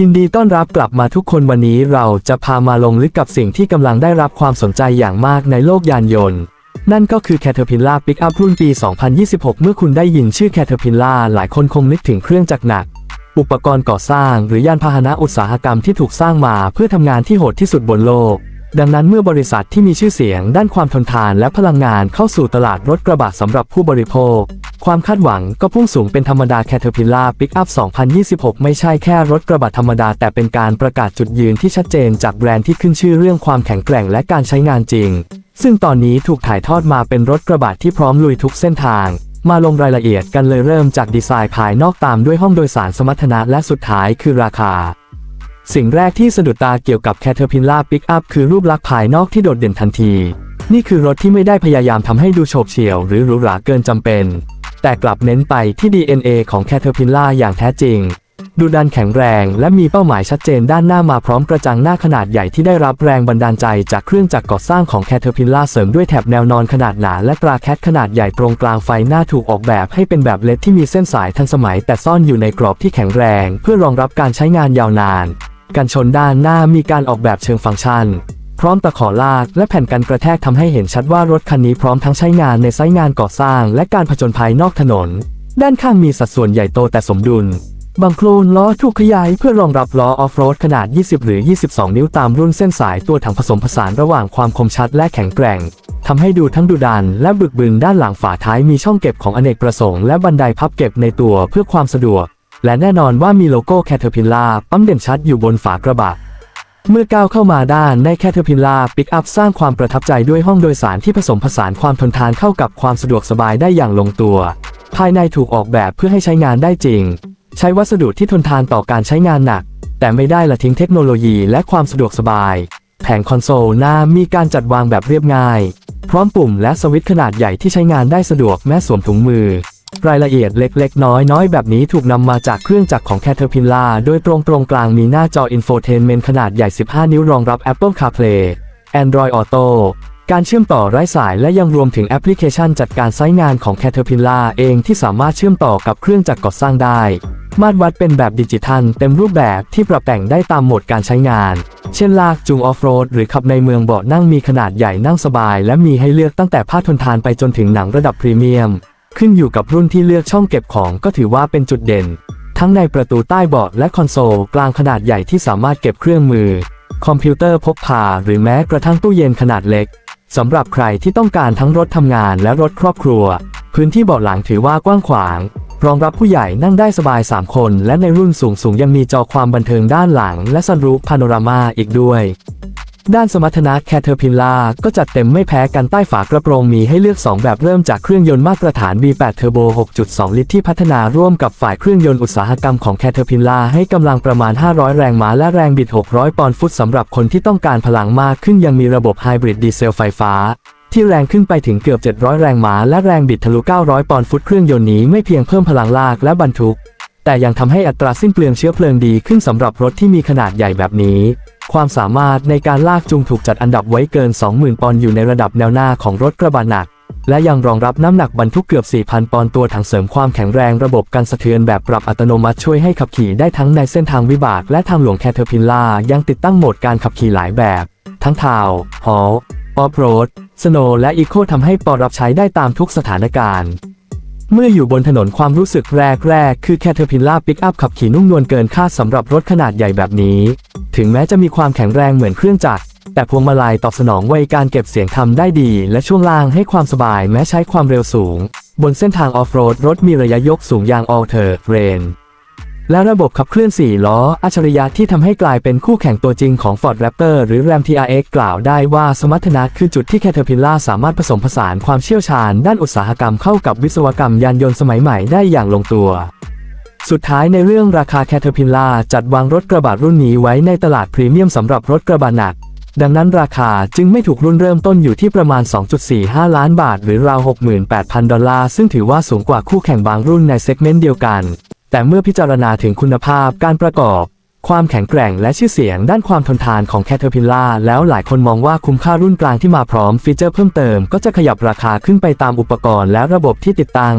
ยินดีต้อนรับกลับมาทุกคนวันนี้เราจะพามาลงลึกกับสิ่งที่กำลังได้รับความสนใจอย่างมากในโลกยานยนต์ นั่นก็คือ Caterpillar Pickup รุ่นปี 2026 เมื่อคุณได้ยินชื่อ Caterpillar หลายคนคงนึกถึงเครื่องจักรหนัก อุปกรณ์ก่อสร้างหรือยานพาหนะอุตสาหกรรมที่ถูกสร้างมาเพื่อทำงานที่โหดที่สุดบนโลก ดังนั้นเมื่อบริษัทที่มีชื่อเสียงด้านความทนทานและพลังงานเข้าสู่ตลาดรถกระบะสำหรับผู้บริโภค ความคาดหวังก็พุ่งสูงเป็นธรรมดา Caterpillar Pickup 2026 ไม่ใช่แค่รถกระบะธรรมดา แต่เป็นการประกาศจุดยืนที่ชัดเจนจากแบรนด์ที่ขึ้นชื่อเรื่องความแข็งแกร่งและการใช้งานจริง ซึ่งตอนนี้ถูกถ่ายทอดมาเป็นรถกระบะที่พร้อมลุยทุกเส้นทาง มาลงรายละเอียดกันเลยเริ่มจากดีไซน์ภายนอกตามด้วยห้องโดยสารสมรรถนะและสุดท้ายคือราคาสิ่งแรกที่สะดุดตาเกี่ยวกับ Caterpillar Pickup คือรูปลักษณ์ภายนอกที่โดดเด่นทันที นี่คือรถที่ไม่ได้พยายามทำให้ดูโฉบเฉี่ยวหรือหรูหราเกินจำเป็น แต่กลับเน้นไปที่ DNA ของ Caterpillar อย่างแท้จริง ดูดันแข็งแรงและมีเป้าหมายชัดเจนด้านหน้ามาพร้อมกระจังหน้าขนาดใหญ่ที่ได้รับแรงบันดาลใจจากเครื่องจักรก่อสร้างของ Caterpillar เสริมด้วยแถบแนวนอนขนาดหนาและตราแคทขนาดใหญ่ตรงกลางไฟหน้าถูกออกแบบให้เป็นแบบเล็ดที่มีเส้นสายทันสมัย แต่ซ่อนอยู่ในกรอบที่แข็งแรง เพื่อรองรับการใช้งานยาวนาน กันชนด้านหน้ามีการออกแบบเชิงฟังก์ชัน ร้อมตะขอลากและแผ่นกันกระแทกทำให้เห็นชัดว่ารถคันนี้พร้อมทั้งใช้งานในไซต์งานก่อสร้าง และการผจญภัยนอกถนน ด้านข้างมีสัดส่วนใหญ่โตแต่สมดุลบางโคลนล้อถูกขยายเพื่อรองรับล้อออฟโรดขนาด 20 หรือ 22 นิ้วตามรุ่นเส้นสายตัวถังผสมผสานระหว่างความคมชัดและแข็งแกร่งทำให้ดูทั้งดุดันและบึกบึนด้านหลังฝาท้ายมีช่องเก็บของอเนกประสงค์และบันไดพับเก็บในตัวเพื่อความสะดวก และแน่นอนว่ามีโลโก้ Caterpillar ปั๊มเด่นชัดอยู่บนฝากระบะ เมื่อก้าวเข้ามาด้านใน Caterpillar Pickup สร้างความประทับใจด้วยห้องโดยสารที่ผสมผสานความทนทานเข้ากับความสะดวกสบายได้อย่างลงตัว ภายในถูกออกแบบเพื่อให้ใช้งานได้จริง ใช้วัสดุที่ทนทานต่อการใช้งานหนัก แต่ไม่ได้ละทิ้งเทคโนโลยีและความสะดวกสบาย แผงคอนโซลหน้ามีการจัดวางแบบเรียบง่าย พร้อมปุ่มและสวิตช์ขนาดใหญ่ที่ใช้งานได้สะดวกแม้สวมถุงมือ รายละเอียดเล็กๆ น้อยๆ แบบนี้ถูกนำมาจากเครื่องจักรของ Caterpillar โดยตรงตรงกลางมีหน้าจอ Infotainment ขนาดใหญ่ 15 นิ้วรองรับ Apple CarPlay Android Auto การเชื่อมต่อไร้สายและยังรวมถึงแอปพลิเคชันจัดการไซต์งานของ Caterpillar เองที่สามารถเชื่อมต่อกับเครื่องจักรก่อสร้างได้ มาตรวัดเป็นแบบดิจิทัลเต็มรูปแบบที่ปรับแต่งได้ตามโหมดการใช้งาน เช่นลากจูงออฟโรดหรือขับในเมืองเบาะนั่งมีขนาดใหญ่นั่งสบาย และมีให้เลือกตั้งแต่ผ้าทนทานไปจนถึงหนังระดับพรีเมียม ขึ้นอยู่กับรุ่นที่เลือกช่องเก็บของก็ถือว่าเป็นจุดเด่น ทั้งในประตูใต้เบาะและคอนโซลกลางขนาดใหญ่ที่สามารถเก็บเครื่องมือ คอมพิวเตอร์พกพาหรือแม้กระทั่งตู้เย็นขนาดเล็กสำหรับใครที่ต้องการทั้งรถทำงานและรถครอบครัว พื้นที่เบาะหลังถือว่ากว้างขวาง รองรับผู้ใหญ่นั่งได้สบาย 3 คน และในรุ่นสูงสูงยังมีจอความบันเทิงด้านหลัง และซันรูฟพาโนรามาอีกด้วย ด้านสมรรถนะ Caterpillar ก็จัดเต็มไม่แพ้กันใต้ฝากระโปรงมีให้เลือก 2 แบบเริ่มจากเครื่องยนต์มาตรฐาน V8 Turbo 6.2 ลิตรที่พัฒนาร่วมกับฝ่ายเครื่องยนต์อุตสาหกรรมของ Caterpillar ให้กำลังประมาณ 500 แรงม้าและแรงบิด 600 ปอนด์ฟุตสำหรับคนที่ต้องการพลังมากขึ้นยังมีระบบไฮบริดดีเซลไฟฟ้าที่แรงขึ้นไปถึงเกือบ 700 แรงม้าและแรงบิดทะลุ 900 ปอนด์ฟุตเครื่องยนต์นี้ไม่เพียงเพิ่มพลังลากและบรรทุก แต่ยังทำให้อัตราสิ้นเปลืองเชื้อเพลิงดีขึ้นสำหรับรถที่มีขนาดใหญ่แบบนี้ ความสามารถในการลากจูงถูกจัดอันดับไว้เกิน 20,000 ปอนด์อยู่ในระดับแนวหน้าของรถกระบะหนัก และยังรองรับน้ำหนักบรรทุกเกือบ 4,000 ปอนด์ตัวถังเสริมความแข็งแรงระบบการสะเทือนแบบปรับอัตโนมัติช่วยให้ขับขี่ได้ทั้งในเส้นทางวิบากและทางหลวง Caterpillar ยังติดตั้งโหมดการขับขี่หลายแบบ ทั้งทาวฮอลออฟโรดสโนและอีโคทำให้ปอรับใช้ได้ตามทุกสถานการณ์ เมื่ออยู่บนถนนความรู้สึกแรกแรกคือแคเทอร์พิลล่าปิกอัพขับขี่นุ่มนวลเกินคาดสำหรับรถขนาดใหญ่แบบนี้ ถึงแม้จะมีความแข็งแรงเหมือนเครื่องจักรแต่พวงมาลัยตอบสนองไวการเก็บเสียงทำได้ดี และช่วงล่างให้ความสบายแม้ใช้ความเร็วสูง บนเส้นทางออฟโรดรถมีระยะยกสูงยางออเทอร์เรน และระบบขับเคลื่อน 4 ล้อ อัจฉริยะที่ทำให้กลายเป็นคู่แข่งตัวจริงของ Ford Raptor หรือ Ram TRX กล่าวได้ว่าสมรรถนะคือจุดที่ Caterpillar สามารถผสมผสานความเชี่ยวชาญ ด้านอุตสาหกรรมเข้ากับวิศวกรรมยานยนต์สมัยใหม่ได้อย่างลงตัว สุดท้ายในเรื่องราคา Caterpillar จัดวางรถกระบะรุ่นนี้ไว้ในตลาดพรีเมียมสำหรับรถกระบะหนัก ดังนั้นราคาจึงไม่ถูกรุ่นเริ่มต้นอยู่ที่ประมาณ 2.45 ล้านบาท หรือราว 68,000 ดอลลาร์ซึ่งถือว่าสูงกว่าคู่แข่งบางรุ่นในเซกเมนต์เดียวกัน แต่เมื่อพิจารณาถึงคุณภาพการประกอบ ความแข็งแกร่งและชื่อเสียงด้านความทนทานของแคเทอร์พิลล่าแล้วหลายคนมองว่าคุ้มค่ารุ่นกลางที่มาพร้อมฟีเจอร์เพิ่มเติมก็จะขยับราคาขึ้นไปตามอุปกรณ์และระบบที่ติดตั้ง